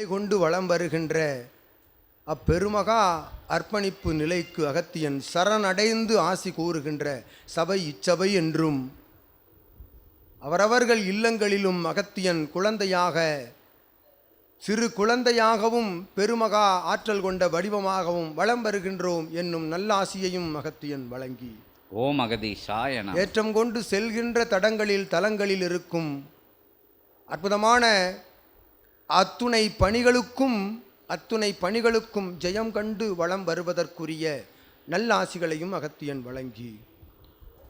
நிலை கொண்டு வலம் வருகின்ற அப்பெருமகா அர்ப்பணிப்பு நிலைக்கு அகத்தியன் சரணடைந்து ஆசி கூறுகின்ற சபை இச்சபை என்றும் அவரவர்கள் இல்லங்களிலும் அகத்தியன் குழந்தையாக சிறு குழந்தையாகவும் பெருமகா ஆற்றல் கொண்ட வடிவமாகவும் வலம் வருகின்றோம் என்னும் நல்லாசியையும் அகத்தியன் வழங்கி. ஓம் அகதீஷாய ஏற்றம் கொண்டு செல்கின்ற தடங்களில் தலங்களில் இருக்கும் அற்புதமான அத்துணை பணிகளுக்கும் அத்துணை பணிகளுக்கும் ஜெயம் கண்டு வளம் வருவதற்குரிய நல்லாசிகளையும் அகத்தியன் வழங்கி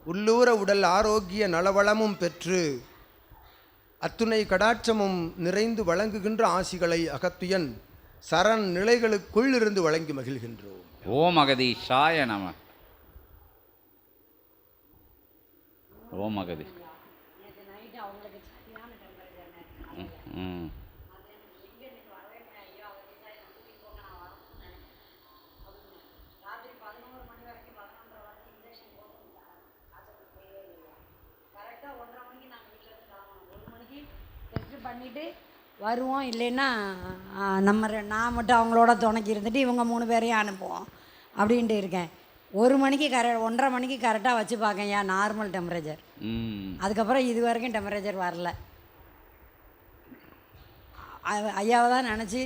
உள்ளூர உடல் ஆரோக்கிய நலவளமும் பெற்று அத்துணை கடாட்சமும் நிறைந்து வழங்குகின்ற ஆசிகளை அகத்தியன் சரண் நிலைகளுக்குள் இருந்து வழங்கி மகிழ்கின்றோம். ஓம் அகதீஷாய நம. ஓம் அகதி ம், பண்ணிவிட்டு வருவோம். இல்லைன்னா நம்ம நான் மட்டும் அவங்களோட துணைக்கி இருந்துட்டு இவங்க மூணு பேரையும் அனுப்புவோம். அப்படின்ட்டு இருக்கேன். ஒரு மணிக்கு கரெ ஒன்றரை மணிக்கு கரெக்டாக வச்சு பார்க்கேன். ஏன் நார்மல் டெம்பரேச்சர் ம். அதுக்கப்புறம் இது வரைக்கும் டெம்பரேச்சர் வரல. ஐயாவை தான் நினச்சி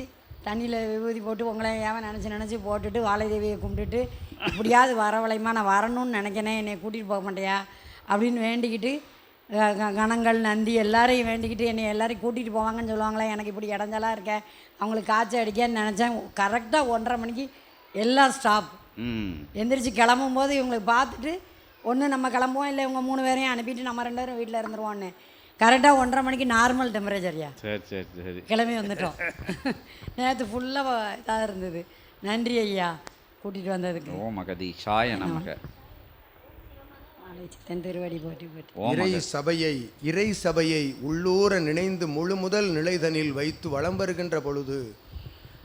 தண்ணியில் விபூதி போட்டு உங்களை ஏன் நினச்சி நினச்சி போட்டுட்டு வாழை தேவியை கும்பிட்டுட்டு இப்படியாவது வரவழைமா நான் வரணும்னு நினைக்கிறேன் என்னை கூட்டிகிட்டு போக மாட்டேயா அப்படின்னு வேண்டிக்கிட்டு கணங்கள் நந்தி எல்லாரையும் வேண்டிக்கிட்டு என்னை எல்லாரையும் கூட்டிகிட்டு போவாங்கன்னு சொல்லுவாங்களே எனக்கு இப்படி இடைஞ்சலாக இருக்கேன் அவங்களுக்கு காய்ச்சல் அடிக்கன்னு நினச்சேன். கரெக்டாக ஒன்றரை மணிக்கு எல்லாம் ஸ்டாப் எந்திரிச்சு கிளம்பும் போது இவங்களுக்கு பார்த்துட்டு ஒன்று நம்ம கிளம்புவோம் இல்லை இவங்க மூணு பேரையும் அனுப்பிட்டு நம்ம ரெண்டு பேரும் வீட்டில் இருந்துருவோன்னு கரெக்டாக ஒன்றரை மணிக்கு நார்மல் டெம்பரேச்சர்யா சரி சரி சரி. கிளம்பி வந்துட்டோம். நேற்று ஃபுல்லாக இதாக இருந்தது. நன்றி ஐயா கூட்டிகிட்டு வந்ததுக்கு. ஓம் அகதீஷாய நமக. தென் திருவடி போட்டி போட்டி ஓம் இறை சபையை இறை சபையை உள்ளூர நினைந்து முழு முதல் நிலைதனில் வைத்து வலம் வருகின்ற பொழுது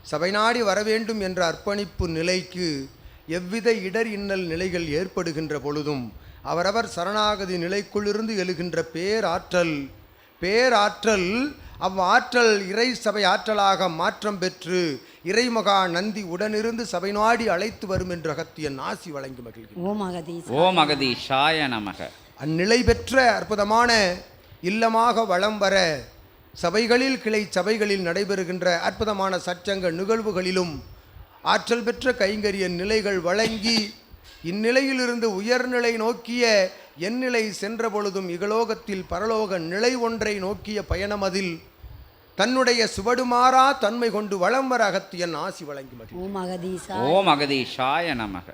சபை நாடி வரவேண்டும் என்ற அர்ப்பணிப்பு நிலைக்கு எவ்வித இடர் இன்னல் நிலைகள் ஏற்படுகின்ற பொழுதும் அவரவர் சரணாகதி நிலைக்குள்ளிருந்து எழுகின்ற பேராற்றல் பேராற்றல் அவ்வாற்றல் இறை சபை ஆற்றலாக மாற்றம் பெற்று இறைமகா நந்தி உடனிருந்து சபை நாடி அழைத்து வரும் என்று அகத்தியன் ஆசி வழங்கி மகிழ்கிறார் ஓம் ஓம் அகதீஷாய நமக. அந்நிலை பெற்ற அற்புதமான இல்லமாக வளம் வர சபைகளில் கிளை சபைகளில் நடைபெறுகின்ற அற்புதமான சச்சங்க நிகழ்வுகளிலும் ஆற்றல் பெற்ற கைங்கரிய நிலைகள் வழங்கி இந்நிலையிலிருந்து உயர்நிலை நோக்கிய எந்நிலை சென்ற பொழுதும் இகலோகத்தில் பரலோக நிலை ஒன்றை நோக்கிய பயணமதில் தன்னுடைய சுவடுமாறா தன்மை கொண்டு வளம் வர அகத்தியன் ஆசி வழங்கி. ஓம் அகதீசா ஓம் அகதீஷாய நமக